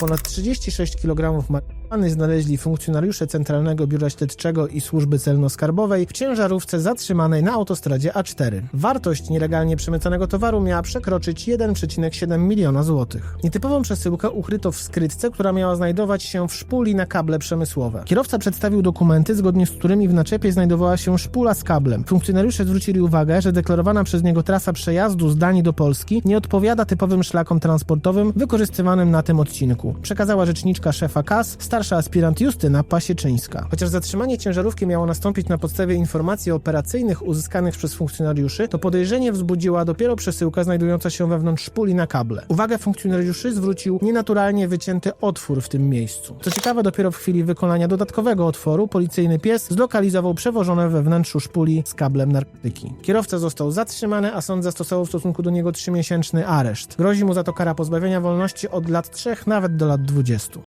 Ponad 36 kg znaleźli funkcjonariusze Centralnego Biura Śledczego i Służby Celno-Skarbowej w ciężarówce zatrzymanej na autostradzie A4. Wartość nielegalnie przemycanego towaru miała przekroczyć 1,7 miliona złotych. Nietypową przesyłkę ukryto w skrytce, która miała znajdować się w szpuli na kable przemysłowe. Kierowca przedstawił dokumenty, zgodnie z którymi w naczepie znajdowała się szpula z kablem. Funkcjonariusze zwrócili uwagę, że deklarowana przez niego trasa przejazdu z Danii do Polski nie odpowiada typowym szlakom transportowym wykorzystywanym na tym odcinku. Przekazała rzeczniczka szefa KAS, starsza aspirant Justyna Pasieczyńska. Chociaż zatrzymanie ciężarówki miało nastąpić na podstawie informacji operacyjnych uzyskanych przez funkcjonariuszy, to podejrzenie wzbudziła dopiero przesyłka znajdująca się wewnątrz szpuli na kable. Uwagę funkcjonariuszy zwrócił nienaturalnie wycięty otwór w tym miejscu. Co ciekawe, dopiero w chwili wykonania dodatkowego otworu policyjny pies zlokalizował przewożone we wnętrzu szpuli z kablem narkotyki. Kierowca został zatrzymany, a sąd zastosował w stosunku do niego trzymiesięczny areszt. Grozi mu za to kara pozbawienia wolności od lat 3 nawet do lat 20.